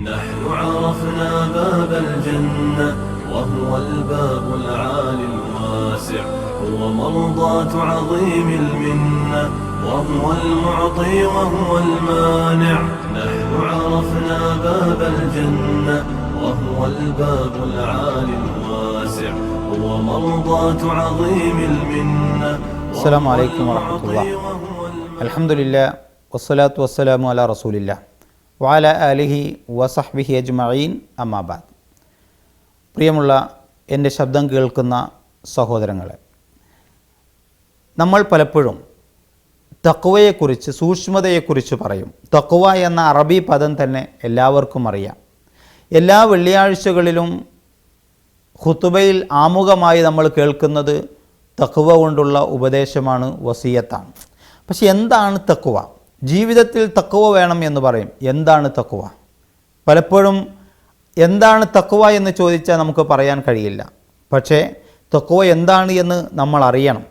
نحن عرفنا باب الجنة وهو الباب العالي الواسع هو مرضاة عظيم المنة وهو المعطي وهو المانع. نحن عرفنا باب الجنة وهو الباب العالي الواسع هو مرضاة عظيم المنة. السلام عليكم ورحمة الله. الحمد لله والصلاة والسلام على رسول الله. വാല അലിഹി വസഹ്ബിഹി അജ്മഈൻ അമ്മാബാദ് പ്രിയമുള്ള എന്റെ ശബ്ദം കേൾക്കുന്ന സഹോദരങ്ങളെ നമ്മൾ പലപ്പോഴും തക്കുവയെക്കുറിച്ച് സൂക്ഷ്മതയെക്കുറിച്ച് പറയും. തക്കുവ എന്ന അറബി പദം തന്നെ എല്ലാവർക്കും അറിയാം. എല്ലാ വെള്ളിയാഴ്ചകളിലും ഖുത്തുബയിൽ ആമുഖമായി നമ്മൾ കേൾക്കുന്നത് തക്കുവ കൊണ്ടുള്ള ഉപദേശമാണ് വസീയത്താണ്. പക്ഷെ എന്താണ് തക്കുവ ജീവിതത്തിൽ തക്കുവ വേണം എന്ന് പറയും. എന്താണ് തക്കുവ? പലപ്പോഴും എന്താണ് തക്കുവ എന്ന് ചോദിച്ചാൽ നമുക്ക് പറയാൻ കഴിയില്ല. പക്ഷേ തക്കുവ എന്താണ് എന്ന് നമ്മൾ അറിയണം.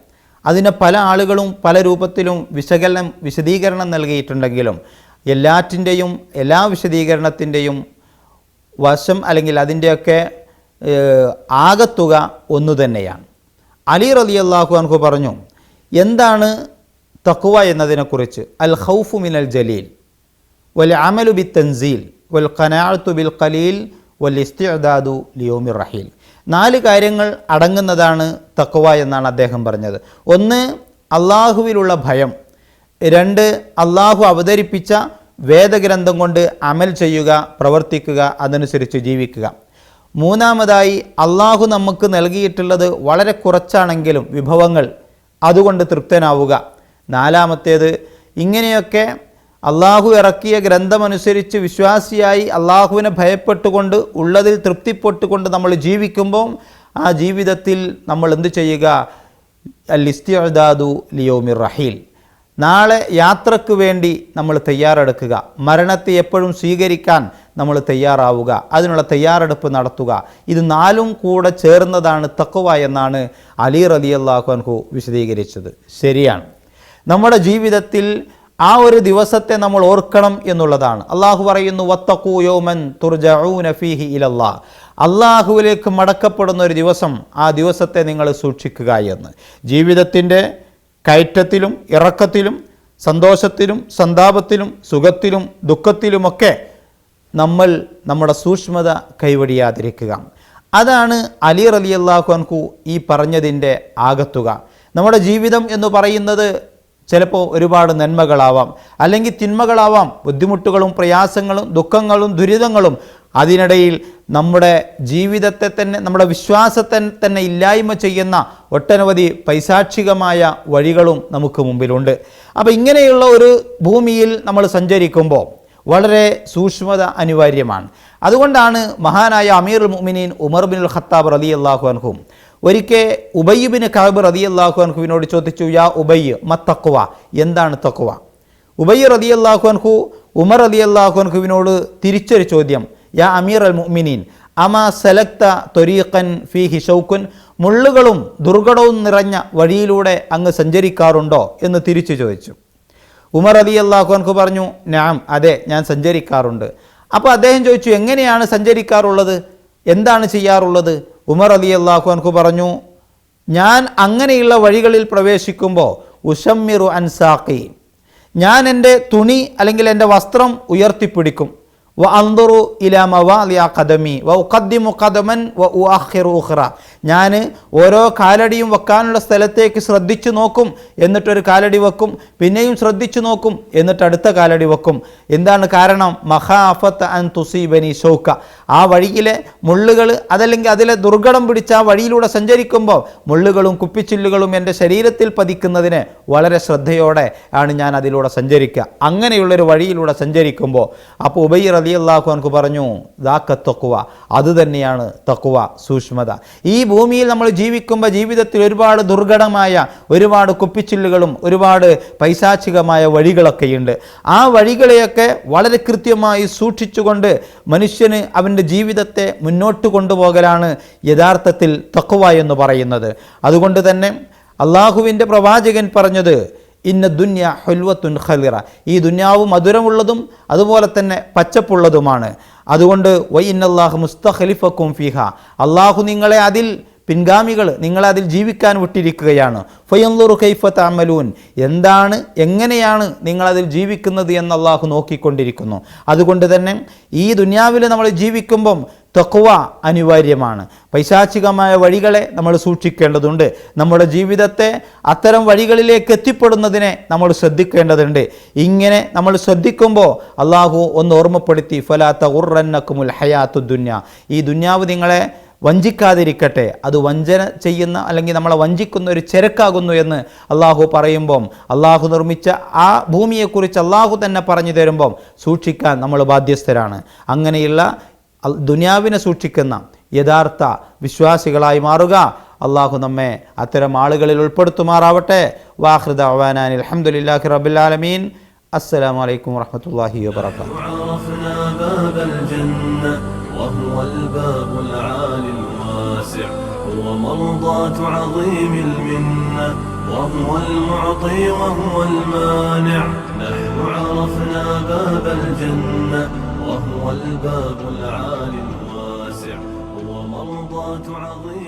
അതിന് പല ആളുകളും പല രൂപത്തിലും വിശകലനം വിശദീകരണം നൽകിയിട്ടുണ്ടെങ്കിലും എല്ലാറ്റിന്റെയും എല്ലാ വിശദീകരണത്തിന്റെയും വശം അല്ലെങ്കിൽ അതിന്റെയൊക്കെ ആകത്തുക ഒന്നു തന്നെയാണ്. അലി റലി അള്ളാഹു അൻഹു പറഞ്ഞു എന്താണ് തക്കുവ എന്നതിനെക്കുറിച്ച്. അൽ ഹൗഫു മിനൽ ജലീൽ. വൽ അമലു ബി തൻസീൽ വൽ ഖനാഅത്തു ബിൽ ഖലീൽ. വൽ ഇസ്തിഅദാദു ലിയോമിർ റഹീൽ. നാല് കാര്യങ്ങൾ അടങ്ങുന്നതാണ് തക്കുവ എന്നാണ് അദ്ദേഹം പറഞ്ഞത്. ഒന്ന് അള്ളാഹുവിലുള്ള ഭയം. രണ്ട് അള്ളാഹു അവതരിപ്പിച്ച വേദഗ്രന്ഥം കൊണ്ട് അമൽ ചെയ്യുക പ്രവർത്തിക്കുക അതനുസരിച്ച് ജീവിക്കുക. മൂന്നാമതായി അള്ളാഹു നമുക്ക് നൽകിയിട്ടുള്ളത് വളരെ കുറച്ചാണെങ്കിലും വിഭവങ്ങൾ അതുകൊണ്ട് തൃപ്തനാവുക. നാലാമത്തേത് ഇങ്ങനെയൊക്കെ അള്ളാഹു ഇറക്കിയ ഗ്രന്ഥമനുസരിച്ച് വിശ്വാസിയായി അള്ളാഹുവിനെ ഭയപ്പെട്ടുകൊണ്ട് ഉള്ളതിൽ തൃപ്തിപ്പെട്ടുകൊണ്ട് നമ്മൾ ജീവിക്കുമ്പോൾ ആ ജീവിതത്തിൽ നമ്മൾ എന്ത് ചെയ്യുക? ലിസ്തിഅദാദു ലിയോമിർ റഹീൽ. നാളെ യാത്രയ്ക്ക് വേണ്ടി നമ്മൾ തയ്യാറെടുക്കുക. മരണത്തെ എപ്പോഴും സ്വീകരിക്കാൻ നമ്മൾ തയ്യാറാവുക. അതിനുള്ള തയ്യാറെടുപ്പ് നടത്തുക. ഇത് നാലും കൂടെ ചേർന്നതാണ് തക്കുവ എന്നാണ് അലി റലി അള്ളാഹു അൻഹു വിശദീകരിച്ചത്. ശരിയാണ്. നമ്മുടെ ജീവിതത്തിൽ ആ ഒരു ദിവസത്തെ നമ്മൾ ഓർക്കണം എന്നുള്ളതാണ്. അള്ളാഹു പറയുന്നു വത്തക്കൂ യോമൻ തുർജഊന ഫീഹി ഇലല്ലാ. അള്ളാഹുവിലേക്ക് മടക്കപ്പെടുന്ന ഒരു ദിവസം ആ ദിവസത്തെ നിങ്ങൾ സൂക്ഷിക്കുക എന്ന്. ജീവിതത്തിന്റെ കയറ്റത്തിലും ഇറക്കത്തിലും സന്തോഷത്തിലും സന്താപത്തിലും സുഖത്തിലും ദുഃഖത്തിലുമൊക്കെ നമ്മൾ നമ്മുടെ സൂക്ഷ്മത കൈവടിയാതിരിക്കുക. അതാണ് അലി റലി അള്ളാഹു അൻഹു ഈ പറഞ്ഞതിന്റെ ആകത്തുക. നമ്മുടെ ജീവിതം എന്ന് പറയുന്നത് ചിലപ്പോൾ ഒരുപാട് നന്മകളാവാം. അല്ലെങ്കിൽ തിന്മകളാവാം. ബുദ്ധിമുട്ടുകളും പ്രയാസങ്ങളും ദുഃഖങ്ങളും ദുരിതങ്ങളും അതിനിടയിൽ നമ്മുടെ ജീവിതത്തെ തന്നെ നമ്മുടെ വിശ്വാസത്തെ തന്നെ ഇല്ലായ്മ ചെയ്യുന്ന ഒട്ടനവധി പൈശാചികമായ വഴികളും നമുക്ക് മുമ്പിലുണ്ട്. അപ്പോൾ ഇങ്ങനെയുള്ള ഒരു ഭൂമിയിൽ നമ്മൾ സഞ്ചരിക്കുമ്പോൾ വളരെ സൂക്ഷ്മത അനിവാര്യമാണ്. അതുകൊണ്ടാണ് മഹാനായ അമീർ മുമിനീൻ ഉമർ ബിൻ ഖത്താബ് റലി അള്ളാഹു അൻഹും ഒരിക്കൽ ഉബയ്യുബിന് കാബ് റതി അള്ളാഹു അൻഹുവിനോട് ചോദിച്ചു യാ ഉബയ്യ് മത്തക്കുവ എന്താണ് തക്കുവ ഉബയ്യ റതി അള്ളാഹു അൻഹു ഉമർ റതി അള്ളാഹു അൻഹുവിനോട് തിരിച്ചൊരു ചോദ്യം യാ അമീർ അൽ മുഅ്മിനീൻ അമ സെലക്ത തൊരീഖൻ ഫി ഹിഷൗക്കുൻ മുള്ളുകളും ദുർഘടവും നിറഞ്ഞ വഴിയിലൂടെ അങ്ങ് സഞ്ചരിക്കാറുണ്ടോ എന്ന് തിരിച്ചു ചോദിച്ചു. ഉമർ അലി അള്ളാഹു അൻഹു പറഞ്ഞു നാം അതെ ഞാൻ സഞ്ചരിക്കാറുണ്ട്. അപ്പോൾ അദ്ദേഹം ചോദിച്ചു എങ്ങനെയാണ് സഞ്ചരിക്കാറുള്ളത്? എന്താണ് ചെയ്യാറുള്ളത്? ഉമർ അലി അള്ളാഹു അൻഹു പറഞ്ഞു ഞാൻ അങ്ങനെയുള്ള വഴികളിൽ പ്രവേശിക്കുമ്പോൾ ഉഷമ്മിറു അൻസാഖി ഞാൻ എന്റെ തുണി അല്ലെങ്കിൽ എന്റെ വസ്ത്രം ഉയർത്തിപ്പിടിക്കും. വ അന്തുറു ഇലാ മവാലിയ കദമി വ ഉഖദ്ദിമു കദമൻ വ ഉഖ്റ. ഞാൻ ഓരോ കാലടിയും വെക്കാനുള്ള സ്ഥലത്തേക്ക് ശ്രദ്ധിച്ചു നോക്കും എന്നിട്ടൊരു കാലടി വെക്കും പിന്നെയും ശ്രദ്ധിച്ചു നോക്കും എന്നിട്ട് അടുത്ത കാലടി വെക്കും. എന്താണ് കാരണം? മഹാഫത്ത് അൻ തുസീബനി ഷൗക്ക ആ വഴിയിലെ മുള്ളുകൾ അതല്ലെങ്കിൽ അതിലെ ദുർഘടം പിടിച്ച ആ വഴിയിലൂടെ സഞ്ചരിക്കുമ്പോൾ മുള്ളുകളും കുപ്പിച്ചില്ലുകളും എന്റെ ശരീരത്തിൽ പതിക്കുന്നതിന് വളരെ ശ്രദ്ധയോടെ ആണ് ഞാൻ അതിലൂടെ സഞ്ചരിക്കുക. അങ്ങനെയുള്ളൊരു വഴിയിലൂടെ സഞ്ചരിക്കുമ്പോൾ അപ്പോൾ ഉബൈ റലി അള്ളാഹു അൻക്ക് പറഞ്ഞു ദാക്ക തക്കുവ അത് തന്നെയാണ് തക്കുവ സൂക്ഷ്മത. ഈ ഭൂമിയിൽ നമ്മൾ ജീവിക്കുമ്പോൾ ജീവിതത്തിൽ ഒരുപാട് ദുർഘടമായ ഒരുപാട് കുപ്പിച്ചില്ലുകളും ഒരുപാട് പൈശാചികമായ വഴികളൊക്കെയുണ്ട്. ആ വഴികളെയൊക്കെ വളരെ കൃത്യമായി സൂക്ഷിച്ചുകൊണ്ട് മനുഷ്യന് അവന്റെ ജീവിതത്തെ മുന്നോട്ട് കൊണ്ടുപോകലാണ് യഥാർത്ഥത്തിൽ തക്കുവ എന്ന് പറയുന്നത്. അതുകൊണ്ട് തന്നെ അള്ളാഹുവിന്റെ പ്രവാചകൻ പറഞ്ഞത് ഇന്ന ദുന്യ ഹൊൽവത്തുൻ ഖലിറ. ഈ ദുന്യാവ് മധുരമുള്ളതും അതുപോലെ തന്നെ പച്ചപ്പുള്ളതുമാണ്. അതുകൊണ്ട് വൈ ഇന്നല്ലാഹു മുസ്തഖലിഫക്കും ഫിഹ. അള്ളാഹു നിങ്ങളെ അതിൽ പിൻഗാമികൾ നിങ്ങളെ അതിൽ ജീവിക്കാൻ വിട്ടിരിക്കുകയാണ്. ഫയന്ലുറു കൈഫ താമലൂൻ എന്താണ് എങ്ങനെയാണ് നിങ്ങളതിൽ ജീവിക്കുന്നത് എന്ന് അള്ളാഹു നോക്കിക്കൊണ്ടിരിക്കുന്നു. അതുകൊണ്ട് തന്നെ ഈ ദുനിയാവിൽ നമ്മൾ ജീവിക്കുമ്പം തക്വ അനിവാര്യമാണ്. പൈശാചികമായ വഴികളെ നമ്മൾ സൂക്ഷിക്കേണ്ടതുണ്ട്. നമ്മുടെ ജീവിതത്തെ അത്തരം വഴികളിലേക്ക് എത്തിപ്പെടുന്നതിനെ നമ്മൾ ശ്രദ്ധിക്കേണ്ടതുണ്ട്. ഇങ്ങനെ നമ്മൾ ശ്രദ്ധിക്കുമ്പോൾ അള്ളാഹു ഒന്ന് ഓർമ്മപ്പെടുത്തി ഫലാത്ത ഉറന്നക്കുമുൽ ഹയാത്തു ദുന്യ. ഈ ദുന്യാവ് നിങ്ങളെ വഞ്ചിക്കാതിരിക്കട്ടെ. അത് വഞ്ചന ചെയ്യുന്ന അല്ലെങ്കിൽ നമ്മളെ വഞ്ചിക്കുന്ന ഒരു ചരക്കാകുന്നു എന്ന് അള്ളാഹു പറയുമ്പം അള്ളാഹു നിർമ്മിച്ച ആ ഭൂമിയെക്കുറിച്ച് അള്ളാഹു തന്നെ പറഞ്ഞു തരുമ്പം സൂക്ഷിക്കാൻ നമ്മൾ ബാധ്യസ്ഥരാണ്. അങ്ങനെയുള്ള ദുനിയാവിനെ സൂക്ഷിക്കുന്ന യഥാർത്ഥ വിശ്വാസികളായി മാറുക അള്ളാഹു നമ്മെ അത്തരം ആളുകളിൽ ഉൾപ്പെടുത്തുമാറാവട്ടെ വാഹൃദ അവാനാൻ അലഹമുല്ലാഹി റബുലാലമീൻ അസ്സലാമലൈക്കും വാഹമത്തല്ലാഹി വാബർക്കാത്തു عرفنا باب الجنة وهو الباب العالي الواسع هو مرضاة عظيم المنة وهو المعطي وهو المانع نحن عرفنا باب الجنة وهو الباب العالي الواسع هو مرضاة عظيم